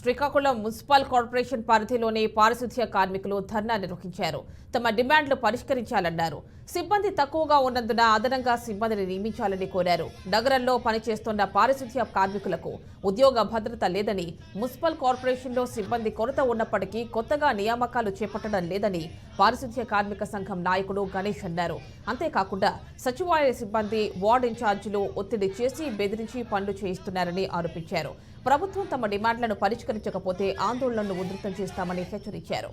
Srikakulam municipal corporation పరిధిలోని పారిశుధ్య కార్మికులు ధర్నా నిర్వహించారు. తమ డిమాండ్లు పరిష్కరించాలన్నారు. సిబ్బంది తక్కువగా ఉన్నందున అదనంగా సిబ్బందిని నియమించాలని కోరారు. నగరంలో పనిచేస్తున్న పారిశుధ్య కార్మికులకు ఉద్యోగ భద్రత లేదని మున్సిపల్ కార్పొరేషన్లో సిబ్బంది కొరత ఉన్నప్పటికీ కొత్తగా నియామకాలు చేపట్టడం లేదని పారిశుధ్య కార్మిక సంఘం నాయకుడు గణేష్ అన్నారు. అంతేకాకుండా సచివాలయ సిబ్బంది వార్డు ఇన్ఛార్జీలు ఒత్తిడి చేసి బెదిరించి పనులు చేయిస్తున్నారని ఆరోపించారు. ప్రభుత్వం తమ డిమాండ్లను పరిష్కరించకపోతే ఆందోళనను ఉధృతం చేస్తామని హెచ్చరించారు.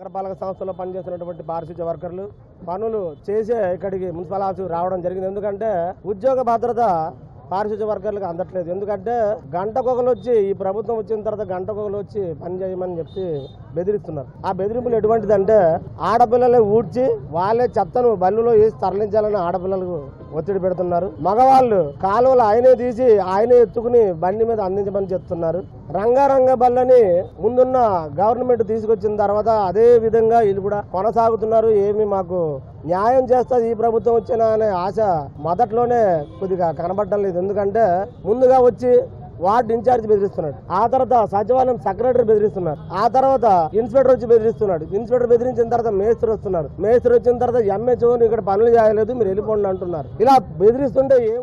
నగరపాలక సంస్థలో పనిచేస్తున్నటువంటి పారిశుద్ధ్య వర్కర్లు పనులు చేసే ఇక్కడికి మున్సిపల్ ఆఫీస్ రావడం జరిగింది. ఎందుకంటే ఉద్యోగ భద్రత పారిశుద్ధ్య వర్కర్లకు అందట్లేదు. ఎందుకంటే గంటకొకలు వచ్చి ఈ ప్రభుత్వం వచ్చిన తర్వాత గంటకొకలు వచ్చి పని చేయమని చెప్పి బెదిరిస్తున్నారు. ఆ బెదిరింపులు ఎటువంటిదంటే ఆడపిల్లలే ఊడ్చి వాళ్ళే చెత్తను బల్లులో వేసి తరలించాలని ఆడపిల్లలకు ఒత్తిడి పెడుతున్నారు. మగవాళ్ళు కాలువలు ఆయనే తీసి ఆయనే ఎత్తుకుని బండి మీద అందించమని చెప్తున్నారు. రంగారంగ బల్లని ముందున్న గవర్నమెంట్ తీసుకొచ్చిన తర్వాత అదే విధంగా వీళ్ళు కూడా కొనసాగుతున్నారు. ఏమి మాకు న్యాయం చేస్తుంది ఈ ప్రభుత్వం వచ్చిన అనే ఆశ మొదట్లోనే కొద్దిగా కనబడటం లేదు. ఎందుకంటే ముందుగా వచ్చి వార్డు ఇన్ఛార్జ్ బెదిరిస్తున్నాడు. ఆ తర్వాత సచివాలయం సెక్రటరీ బెదిరిస్తున్నారు. ఆ తర్వాత ఇన్స్పెక్టర్ వచ్చి బెదిరిస్తున్నాడు. ఇన్స్పెక్టర్ బెదిరించిన తర్వాత మేస్త్రి వస్తున్నారు. మేస్త్రి వచ్చిన తర్వాత ఎంహెచ్ఓ ఇక్కడ పనులు చేయలేదు మీరు వెళ్ళిపోండి అంటున్నారు. ఇలా బెదిరిస్తుంటే ఏం